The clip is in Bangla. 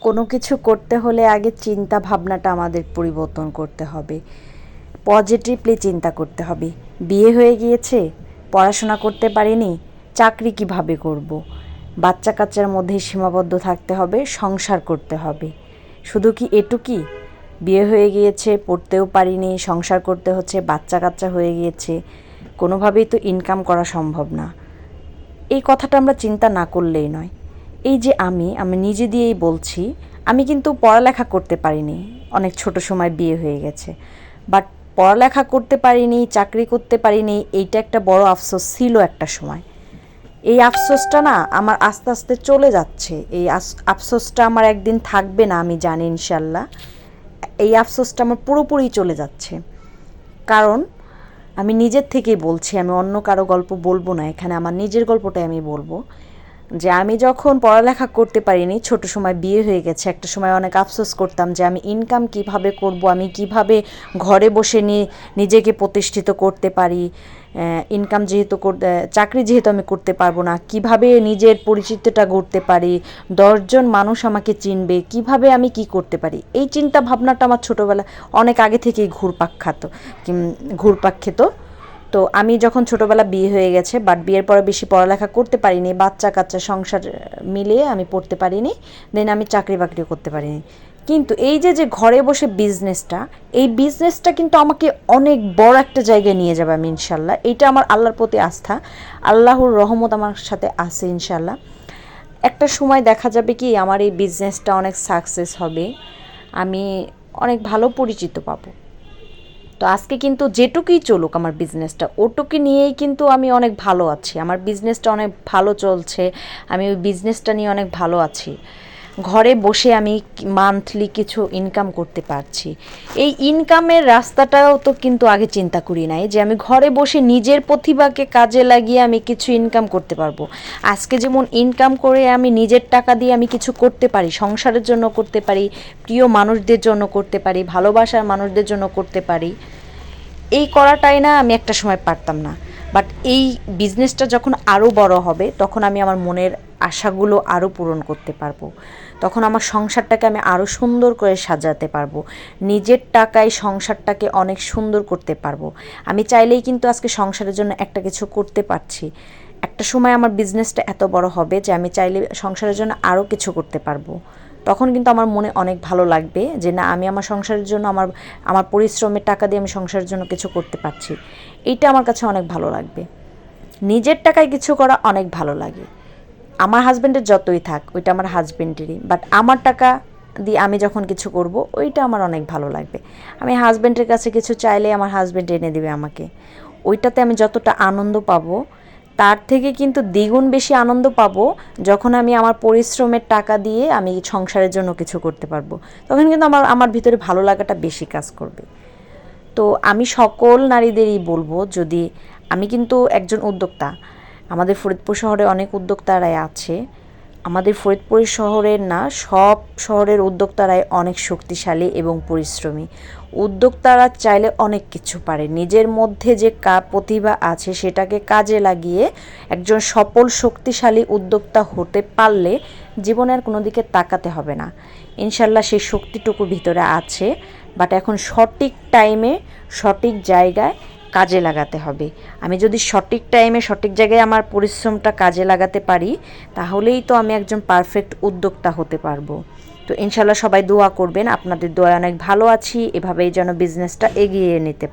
কোনো কিছু করতে হলে আগে চিন্তা ভাবনাটা আমাদের পরিবর্তন করতে হবে। পজিটিভলি চিন্তা করতে হবে। বিয়ে হয়ে গিয়েছে, পড়াশোনা করতে পারিনি, চাকরি কীভাবে করব। বাচ্চা কাচ্চার মধ্যে সীমাবদ্ধ থাকতে হবে, সংসার করতে হবে। শুধু কি এটুকি? বিয়ে হয়ে গিয়েছে, পড়তেও পারিনি, সংসার করতে হচ্ছে, বাচ্চা কাচ্চা হয়ে গিয়েছে, কোনোভাবেই তো ইনকাম করা সম্ভব না। এই কথাটা আমরা চিন্তা না করলেই নয়। এই যে আমি আমি নিজে দিয়েই বলছি, আমি কিন্তু পড়ালেখা করতে পারিনি। অনেক ছোট সময় বিয়ে হয়ে গেছে। বাট পড়ালেখা করতে পারিনি, চাকরি করতে পারিনি, এইটা একটা বড় আফসোস ছিল একটা সময়। এই আফসোসটা না আমার আস্তে আস্তে চলে যাচ্ছে। এই আফসোসটা আমার একদিন থাকবে না, আমি জানি ইনশাল্লাহ। এই আফসোসটা আমার পুরোপুরি চলে যাচ্ছে। কারণ আমি নিজের থেকেই বলছি, আমি অন্য কারও গল্প বলব না। এখানে আমার নিজের গল্পটাই আমি বলব। যে আমি যখন পড়ালেখা করতে পারিনি, ছোট সময় বিয়ে হয়ে গেছে, একটা সময় অনেক আফসোস করতাম যে আমি ইনকাম কীভাবে করব, আমি কীভাবে ঘরে বসে নিয়ে নিজেকে প্রতিষ্ঠিত করতে পারি ইনকাম যেহেতু চাকরি যেহেতু আমি করতে পারব না, কীভাবে নিজের পরিচিতিটা গড়তে পারি, দশজন মানুষ আমাকে চিনবে, কীভাবে আমি কি করতে পারি, এই চিন্তা ভাবনাটা আমার ছোটোবেলা অনেক আগে থেকেই ঘুরপাক খাতো ঘুরপাক খেত। তো আমি যখন ছোটোবেলা বিয়ে হয়ে গেছে বাট বিয়ের পরে বেশি পড়ালেখা করতে পারিনি বাচ্চা কাচ্চা সংসার মিলিয়ে আমি পড়তে পারিনি দেন আমি চাকরি বাকরিও করতে পারিনি। কিন্তু এই যে যে ঘরে বসে বিজনেসটা এই বিজনেসটা কিন্তু আমাকে অনেক বড় একটা জায়গায় নিয়ে যাবে আমি, ইনশাল্লাহ। এইটা আমার আল্লাহর প্রতি আস্থা। আল্লাহর রহমত আমার সাথে আছে, ইনশাল্লাহ। একটা সময় দেখা যাবে কি, আমার এই বিজনেসটা অনেক সাকসেস হবে। আমি অনেক ভালো পরিচিত পাবো। তো আজকে কিন্তু যেটুকুই চলুক আমার বিজনেসটা ওটুকু নিয়েই কিন্তু আমি অনেক ভালো আছি। আমার বিজনেসটা অনেক ভালো চলছে, আমি ওই বিজনেসটা নিয়ে অনেক ভালো আছি। ঘরে বসে আমি মান্থলি কিছু ইনকাম করতে পারছি। এই ইনকামের রাস্তাটাও তো কিন্তু আগে চিন্তা করি নাই যে আমি ঘরে বসে নিজের প্রতিভাকে কাজে লাগিয়ে আমি কিছু ইনকাম করতে পারব। আজকে যেমন ইনকাম করে আমি নিজের টাকা দিয়ে আমি কিছু করতে পারি, সংসারের জন্য করতে পারি, প্রিয় মানুষদের জন্য করতে পারি, ভালোবাসার মানুষদের জন্য করতে পারি, এই করাটাই না আমি একটা সময় পারতাম না। বাট এই বিজনেসটা যখন আরও বড় হবে, তখন আমি আমার মনের আশাগুলো আরও পূরণ করতে পারব। তখন আমার সংসারটাকে আমি আরও সুন্দর করে সাজাতে পারব। নিজের টাকায় সংসারটাকে অনেক সুন্দর করতে পারব। আমি চাইলেই কিন্তু আজকে সংসারের জন্য একটা কিছু করতে পারছি। একটা সময় আমার বিজনেসটা এত বড় হবে যে আমি চাইলে সংসারের জন্য আরও কিছু করতে পারব। তখন কিন্তু আমার মনে অনেক ভালো লাগবে যে না, আমি আমার সংসারের জন্য আমার আমার পরিশ্রমের টাকা দিয়ে আমি সংসারের জন্য কিছু করতে পারছি। এইটা আমার কাছে অনেক ভালো লাগবে। নিজের টাকায় কিছু করা অনেক ভালো লাগে। আমার হাজব্যান্ডের যতই থাক, ওইটা আমার হাজব্যান্ডেরই বাট আমার টাকা দিয়ে আমি যখন কিছু করব, ওইটা আমার অনেক ভালো লাগবে। আমি হাজব্যান্ডের কাছে কিছু চাইলে আমার হাজব্যান্ড এনে দেবে আমাকে। ওইটাতে আমি যতটা আনন্দ পাবো, তার থেকে কিন্তু দ্বিগুণ বেশি আনন্দ পাবো যখন আমি আমার পরিশ্রমের টাকা দিয়ে আমি সংসারের জন্য কিছু করতে পারব। তখন কিন্তু আমার আমার ভিতরে ভালো লাগাটা বেশি কাজ করবে। তো আমি সকল নারীদেরই বলব, যদি আমি কিন্তু একজন উদ্যোক্তা আমাদের ফরিদপুর শহরে অনেক উদ্যোক্তারাই আছে। আমাদের ফরিদপুর শহরের না, সব শহরের উদ্যোক্তারাই অনেক শক্তিশালী এবং পরিশ্রমী। উদ্যোক্তারা চাইলে অনেক কিছু পারে। নিজের মধ্যে যে কা, প্রতিভা আছে সেটাকে কাজে লাগিয়ে একজন সফল, শক্তিশালী উদ্যোক্তা হতে পারলে জীবনে আর কোনো দিকে তাকাতে হবে না। ইনশাল্লাহ সেই শক্তিটুকু ভিতরে আছে। বাট এখন সঠিক টাইমে সঠিক জায়গায় কাজে লাগাতে হবে। আমি যদি সঠিক টাইমে সঠিক জায়গায় আমার পরিশ্রমটা কাজে লাগাতে পারি, তাহলেই তো আমি একজন পারফেক্ট উদ্যোক্তা হতে পারব। তো ইনশাল্লাহ সবাই দোয়া করবেন। আপনাদের দোয়া অনেক ভালো আছি। এভাবেই যেন বিজনেসটা এগিয়ে নিতে